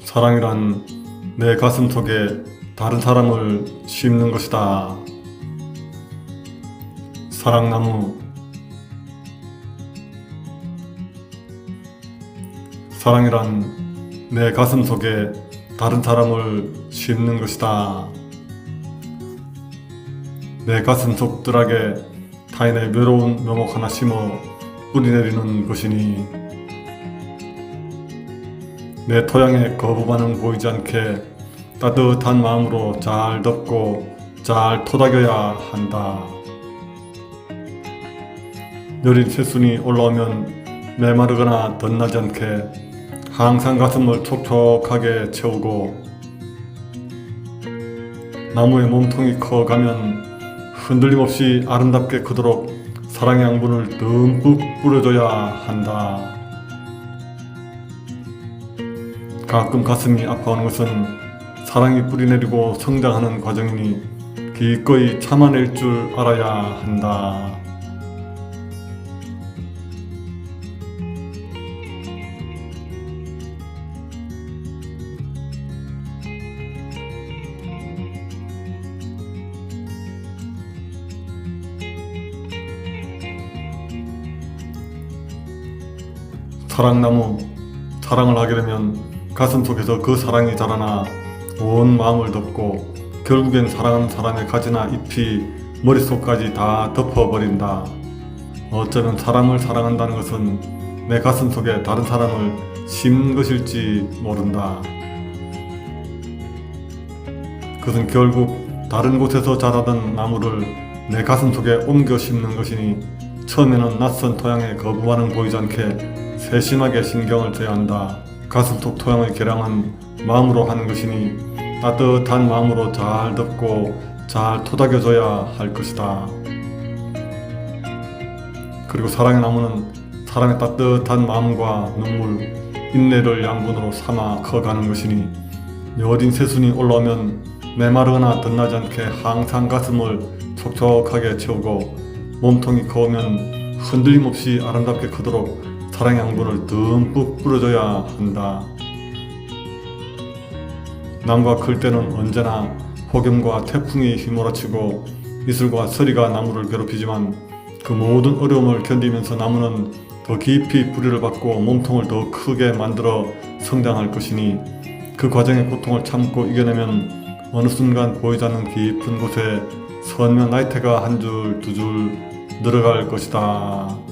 사랑이란 내 가슴 속에 다른 사람을 심는 것이다. 사랑나무 사랑이란 내 가슴 속에 다른 사람을 심는 것이다. 내 가슴 속들하게 타인의 외로운 묘목 하나 심어 뿌리 내리는 것이니 내 토양에 거부 반응 보이지 않게 따뜻한 마음으로 잘 덮고 잘 토닥여야 한다. 여린 새순이 올라오면 메마르거나 덧나지 않게 항상 가슴을 촉촉하게 채우고 나무의 몸통이 커가면 흔들림 없이 아름답게 크도록 사랑의 양분을 듬뿍 뿌려줘야 한다. 가끔 가슴이 아파하는 것은 사랑이 뿌리내리고 성장하는 과정이니 기꺼이 참아낼 줄 알아야 한다. 사랑나무 사랑을 하게 되면 가슴 속에서 그 사랑이 자라나 온 마음을 덮고 결국엔 사랑하는 사람의 가지나 잎이 머릿속까지 다 덮어버린다. 어쩌면 사람을 사랑한다는 것은 내 가슴 속에 다른 사람을 심는 것일지 모른다. 그것은 결국 다른 곳에서 자라던 나무를 내 가슴 속에 옮겨 심는 것이니 처음에는 낯선 토양에 거부 반응 보이지 않게 세심하게 신경을 써야 한다. 가슴 속 토양의 개량은 마음으로 하는 것이니 따뜻한 마음으로 잘 덮고 잘 토닥여줘야 할 것이다. 그리고 사랑의 나무는 사람의 따뜻한 마음과 눈물, 인내를 양분으로 삼아 커가는 것이니 여린 새순이 올라오면 메마르거나 덧나지 않게 항상 가슴을 촉촉하게 채우고 몸통이 커오면 흔들림 없이 아름답게 크도록 사랑의 양분을 듬뿍 뿌려줘야 한다. 나무가 클 때는 언제나 폭염과 태풍이 휘몰아치고 이슬과 서리가 나무를 괴롭히지만 그 모든 어려움을 견디면서 나무는 더 깊이 뿌리를 받고 몸통을 더 크게 만들어 성장할 것이니 그 과정의 고통을 참고 이겨내면 어느 순간 보이지 않는 깊은 곳에 선명 나이테가 한 줄 두줄 늘어갈 것이다.